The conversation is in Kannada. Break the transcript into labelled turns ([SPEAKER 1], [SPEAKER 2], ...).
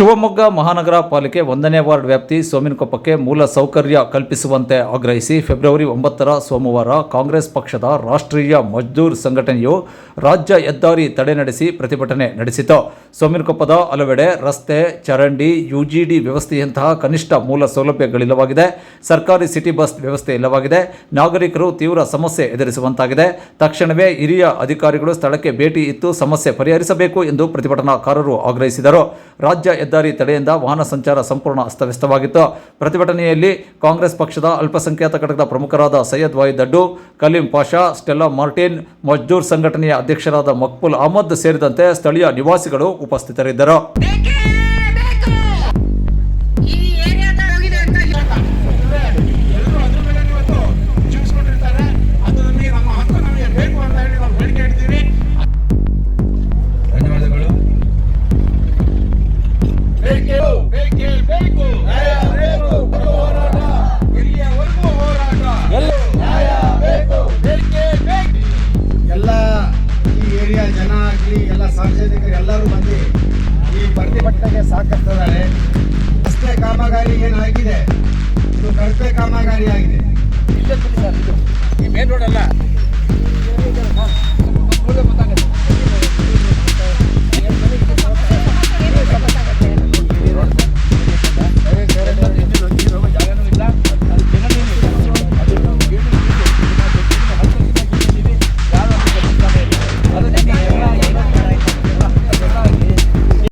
[SPEAKER 1] ಶಿವಮೊಗ್ಗ ಮಹಾನಗರ ಪಾಲಿಕೆ ಒಂದನೇ ವಾರ್ಡ್ ವ್ಯಾಪ್ತಿ ಸೋಮಿನಕೊಪ್ಪಕ್ಕೆ ಮೂಲ ಸೌಕರ್ಯ ಕಲ್ಪಿಸುವಂತೆ ಆಗ್ರಹಿಸಿ ಫೆಬ್ರವರಿ ಒಂಬತ್ತರ ಸೋಮವಾರ ಕಾಂಗ್ರೆಸ್ ಪಕ್ಷದ ರಾಷ್ಟ್ರೀಯ ಮಜ್ದೂರ್ ಸಂಘಟನೆಯು ರಾಜ್ಯ ಹೆದ್ದಾರಿ ತಡೆ ನಡೆಸಿ ಪ್ರತಿಭಟನೆ ನಡೆಸಿತು. ಸೋಮಿನಕೊಪ್ಪದ ಹಲವೆಡೆ ರಸ್ತೆ, ಚರಂಡಿ, ಯುಜಿಡಿ ವ್ಯವಸ್ಥೆಯಂತಹ ಕನಿಷ್ಠ ಮೂಲ ಸೌಲಭ್ಯಗಳಿಲ್ಲವಾಗಿದೆ ಸರ್ಕಾರಿ ಸಿಟಿ ಬಸ್ ವ್ಯವಸ್ಥೆ ಇಲ್ಲವಾಗಿದೆ. ನಾಗರಿಕರು ತೀವ್ರ ಸಮಸ್ಯೆ ಎದುರಿಸುವಂತಾಗಿದೆ. ತಕ್ಷಣವೇ ಹಿರಿಯ ಅಧಿಕಾರಿಗಳು ಸ್ಥಳಕ್ಕೆ ಭೇಟಿ ಇತ್ತು ಸಮಸ್ಯೆ ಪರಿಹರಿಸಬೇಕು ಎಂದು ಪ್ರತಿಭಟನಾಕಾರರು ಆಗ್ರಹಿಸಿದರು. ರಾಜ್ಯ ಹೆದ್ದಾರಿ ತಡೆಯಿಂದ ವಾಹನ ಸಂಚಾರ ಸಂಪೂರ್ಣ ಅಸ್ತವ್ಯಸ್ತವಾಗಿತ್ತು. ಪ್ರತಿಭಟನೆಯಲ್ಲಿ ಕಾಂಗ್ರೆಸ್ ಪಕ್ಷದ ಅಲ್ಪಸಂಖ್ಯಾತ ಘಟಕದ ಪ್ರಮುಖರಾದ Syed Y Daddu, Kaleem Pasha, Stella Martin Mazdoor ಸಂಘಟನೆಯ ಅಧ್ಯಕ್ಷರಾದ ಮಕ್ಬುಲ್ ಅಹಮದ್ ಸೇರಿದಂತೆ ಸ್ಥಳೀಯ ನಿವಾಸಿಗಳು ಉಪಸ್ಥಿತರಿದ್ದರು.
[SPEAKER 2] ಬೇಕೇ
[SPEAKER 3] ಹೋರಾಟ ಹೋರಾಟ ನ್ಯಾಯ ಬೇಕು
[SPEAKER 4] ಎಲ್ಲ ಈ ಏರಿಯಾ ಜನ ಆಗಲಿ, ಎಲ್ಲ ಸಾರ್ವಜನಿಕರು ಎಲ್ಲರೂ ಬಂದು ಈ ಪ್ರತಿಭಟನೆಗೆ ಸಾಕತ್ತಿದ್ದಾರೆ. ರಸ್ತೆ ಕಾಮಗಾರಿ ಏನಾಗಿದೆ? ಇದು ಕಳಪೆ ಕಾಮಗಾರಿ ಆಗಿದೆ.
[SPEAKER 3] ಈ ಮೇನ್ ರೋಡ್ ಅಲ್ಲ.